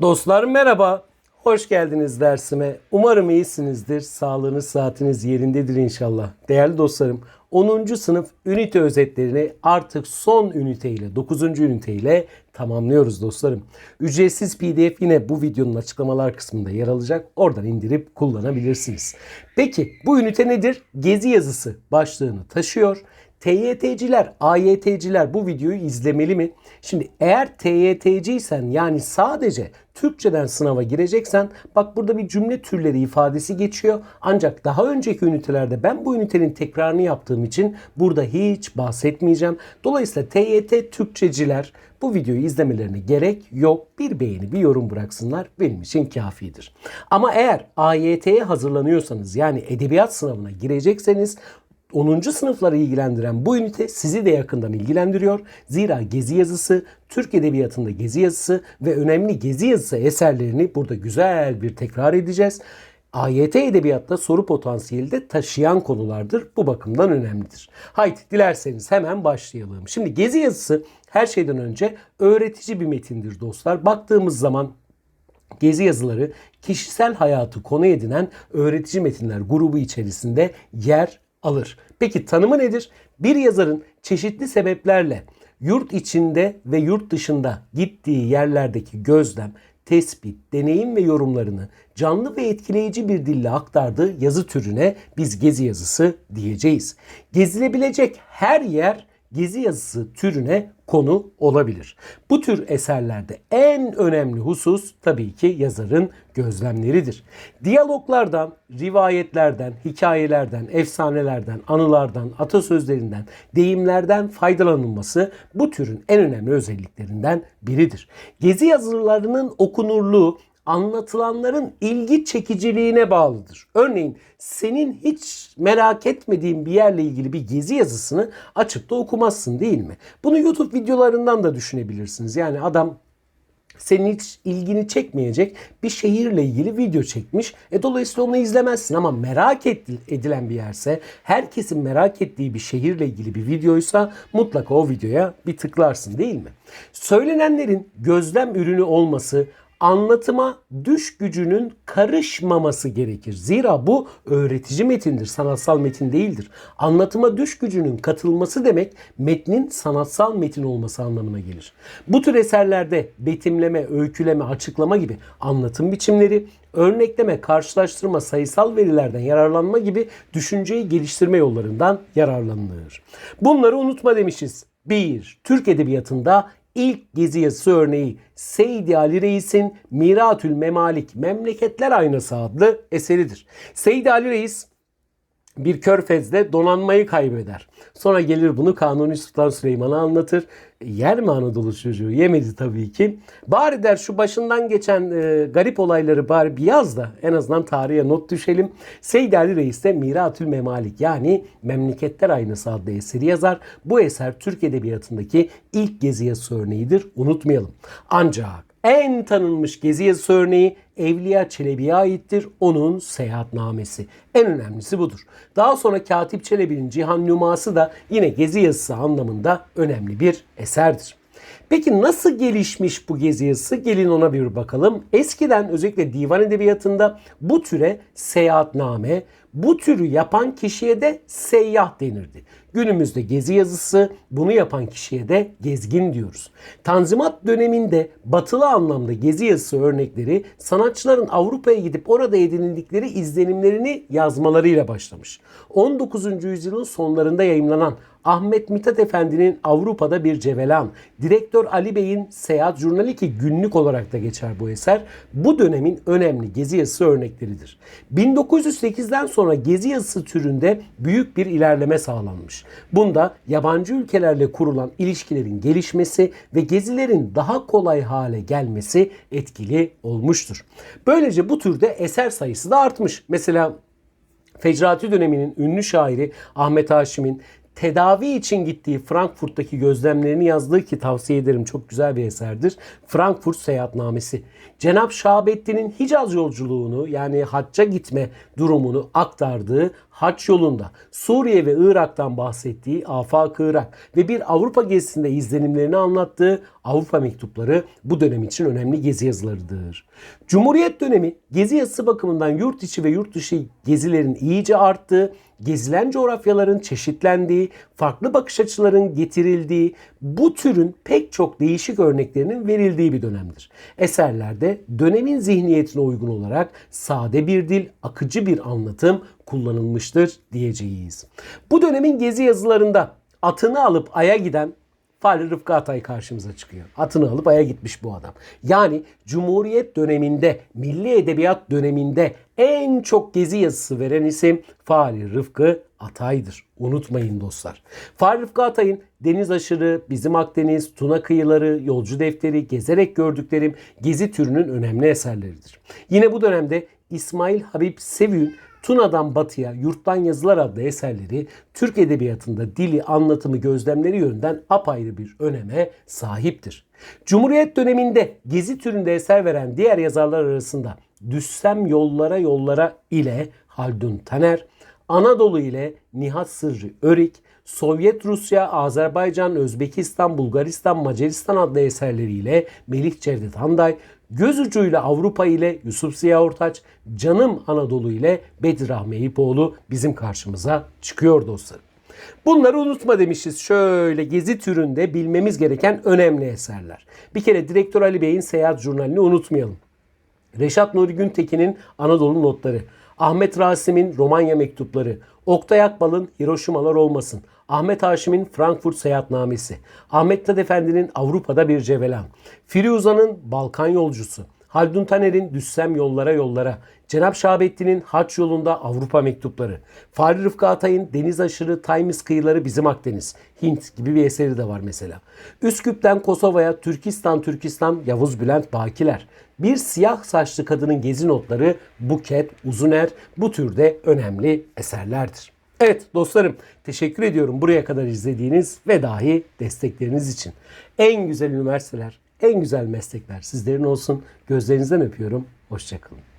Dostlar merhaba. Hoş geldiniz dersime. Umarım iyisinizdir. Sağlığınız, saatiniz yerindedir inşallah. Değerli dostlarım, 10. sınıf ünite özetlerini artık son üniteyle, 9. üniteyle tamamlıyoruz dostlarım. Ücretsiz PDF yine bu videonun açıklamalar kısmında yer alacak. Oradan indirip kullanabilirsiniz. Peki bu ünite nedir? Gezi yazısı başlığını taşıyor. TYT'ciler, AYT'ciler bu videoyu izlemeli mi? Şimdi eğer TYT'ciysen yani sadece Türkçeden sınava gireceksen bak burada bir cümle türleri ifadesi geçiyor. Ancak daha önceki ünitelerde ben bu ünitenin tekrarını yaptığım için burada hiç bahsetmeyeceğim. Dolayısıyla TYT Türkçeciler bu videoyu izlemelerine gerek yok. Bir beğeni, bir yorum bıraksınlar benim için kafidir. Ama eğer AYT'ye hazırlanıyorsanız yani edebiyat sınavına girecekseniz 10. sınıfları ilgilendiren bu ünite sizi de yakından ilgilendiriyor. Zira gezi yazısı, Türk Edebiyatı'nda gezi yazısı ve önemli gezi yazısı eserlerini burada güzel bir tekrar edeceğiz. AYT edebiyatta soru potansiyeli de taşıyan konulardır. Bu bakımdan önemlidir. Haydi dilerseniz hemen başlayalım. Şimdi gezi yazısı her şeyden önce öğretici bir metindir dostlar. Baktığımız zaman Gezi yazıları kişisel hayatı konu edinen öğretici metinler grubu içerisinde yer alır. Peki tanımı nedir? Bir yazarın çeşitli sebeplerle yurt içinde ve yurt dışında gittiği yerlerdeki gözlem, tespit, deneyim ve yorumlarını canlı ve etkileyici bir dille aktardığı yazı türüne biz gezi yazısı diyeceğiz. Gezilebilecek her yer gezi yazısı türüne konu olabilir. Bu tür eserlerde en önemli husus tabii ki yazarın gözlemleridir. Diyaloglardan, rivayetlerden, hikayelerden, efsanelerden, anılardan, atasözlerinden, deyimlerden faydalanılması bu türün en önemli özelliklerinden biridir. Gezi yazılarının okunurluğu anlatılanların ilgi çekiciliğine bağlıdır. Örneğin senin hiç merak etmediğin bir yerle ilgili bir gezi yazısını açıp da okumazsın değil mi? Bunu YouTube videolarından da düşünebilirsiniz. Yani adam senin hiç ilgini çekmeyecek bir şehirle ilgili video çekmiş. E dolayısıyla onu izlemezsin ama merak edilen bir yerse, herkesin merak ettiği bir şehirle ilgili bir videoysa mutlaka o videoya bir tıklarsın değil mi? Söylenenlerin gözlem ürünü olması, anlatıma düş gücünün karışmaması gerekir. Zira bu öğretici metindir, sanatsal metin değildir. Anlatıma düş gücünün katılması demek metnin sanatsal metin olması anlamına gelir. Bu tür eserlerde betimleme, öyküleme, açıklama gibi anlatım biçimleri, örnekleme, karşılaştırma, sayısal verilerden yararlanma gibi düşünceyi geliştirme yollarından yararlanılır. Bunları unutma demişiz. 1. Türk Edebiyatı'nda İlk gezi yazısı örneği Seydi Ali Reis'in Miratül Memalik Memleketler Aynası adlı eseridir. Seydi Ali Reis bir körfezde donanmayı kaybeder. Sonra gelir bunu Kanuni Sultan Süleyman'a anlatır. Yer mi Anadolu çocuğu? Yemedi tabii ki. Bari der şu başından geçen e, garip olayları bari bir yaz da en azından tarihe not düşelim. Seydi Ali Reis de Miratül Memalik yani Memleketler Aynası adlı eseri yazar. Bu eser Türk Edebiyatı'ndaki ilk gezi yazısı örneğidir. Unutmayalım. Ancak en tanınmış gezi yazısı örneği Evliya Çelebi'ye aittir. Onun seyahatnamesi. En önemlisi budur. Daha sonra Katip Çelebi'nin Cihan Numası da yine gezi yazısı anlamında önemli bir eserdir. Peki nasıl gelişmiş bu gezi yazısı? Gelin ona bir bakalım. Eskiden özellikle divan edebiyatında bu türe seyahatname, bu türü yapan kişiye de seyyah denirdi. Günümüzde gezi yazısı bunu yapan kişiye de gezgin diyoruz. Tanzimat döneminde batılı anlamda gezi yazısı örnekleri sanatçıların Avrupa'ya gidip orada edinildikleri izlenimlerini yazmalarıyla başlamış. 19. yüzyılın sonlarında yayımlanan Ahmet Mithat Efendi'nin Avrupa'da bir cevelan, direktör Ali Bey'in Seyahat Jurnali ki günlük olarak da geçer bu eser, bu dönemin önemli gezi yazısı örnekleridir. 1908'den sonra gezi yazısı türünde büyük bir ilerleme sağlanmış. Bunda yabancı ülkelerle kurulan ilişkilerin gelişmesi ve gezilerin daha kolay hale gelmesi etkili olmuştur. Böylece bu türde eser sayısı da artmış. Mesela Fecrati döneminin ünlü şairi Ahmet Haşim'in tedavi için gittiği Frankfurt'taki gözlemlerini yazdığı ki tavsiye ederim çok güzel bir eserdir. Frankfurt Seyahatnamesi. Cenab Şahabettin'in Hicaz yolculuğunu yani hacca gitme durumunu aktardığı haç yolunda Suriye ve Irak'tan bahsettiği Afak Irak ve bir Avrupa gezisinde izlenimlerini anlattığı Avrupa mektupları bu dönem için önemli gezi yazılarıdır. Cumhuriyet dönemi gezi yazısı bakımından yurt içi ve yurt dışı gezilerin iyice arttığı, gezilen coğrafyaların çeşitlendiği, farklı bakış açıların getirildiği, bu türün pek çok değişik örneklerinin verildiği bir dönemdir. Eserlerde dönemin zihniyetine uygun olarak sade bir dil, akıcı bir anlatım kullanılmıştır diyeceğiz. Bu dönemin gezi yazılarında atını alıp aya giden Fahri Rıfkı Atay karşımıza çıkıyor. Atını alıp aya gitmiş bu adam. Yani Cumhuriyet döneminde, Milli Edebiyat döneminde en çok gezi yazısı veren isim Fahri Rıfkı Atay'dır. Unutmayın dostlar. Fahri Rıfkı Atay'ın Deniz Aşırı, Bizim Akdeniz, Tuna Kıyıları, Yolcu Defteri, Gezerek Gördüklerim gezi türünün önemli eserleridir. Yine bu dönemde İsmail Habib Sevü'nün Tuna'dan Batı'ya Yurttan Yazılar adlı eserleri Türk Edebiyatı'nda dili, anlatımı, gözlemleri yönünden apayrı bir öneme sahiptir. Cumhuriyet döneminde gezi türünde eser veren diğer yazarlar arasında Düssem Yollara Yollara ile Haldun Taner, Anadolu ile Nihat Sırrı Örik, Sovyet Rusya, Azerbaycan, Özbekistan, Bulgaristan, Macaristan adlı eserleriyle Melih Cevdet Handay, Göz ucuyla Avrupa ile Yusuf Ziya Ortaç, Canım Anadolu ile Bedir Rahmi Eyüpoğlu bizim karşımıza çıkıyor dostlarım. Bunları unutma demişiz. Şöyle gezi türünde bilmemiz gereken önemli eserler. Bir kere Direktör Ali Bey'in Seyahat Jurnalini unutmayalım. Reşat Nuri Güntekin'in Anadolu Notları, Ahmet Rasim'in Romanya Mektupları, Oktay Akbal'ın Hiroşimalar Olmasın, Ahmet Haşim'in Frankfurt Seyahatnamesi, Ahmet Tad Avrupa'da Bir Cevelan, Firuza'nın Balkan Yolcusu, Haldun Taner'in Düssem Yollara Yollara, Cenap Şahabettin'in Haç Yolunda Avrupa Mektupları, Fahri Rıfkı Atay'ın Deniz Aşırı Taymis Kıyıları Bizim Akdeniz, Hint gibi bir eseri de var mesela. Üsküp'ten Kosova'ya Türkistan Türkistan Yavuz Bülent Bakiler, bir siyah saçlı kadının gezi notları Buket, Uzuner bu türde önemli eserlerdir. Evet dostlarım teşekkür ediyorum buraya kadar izlediğiniz ve dahi destekleriniz için. En güzel üniversiteler, en güzel meslekler sizlerin olsun. Gözlerinizden öpüyorum. Hoşçakalın.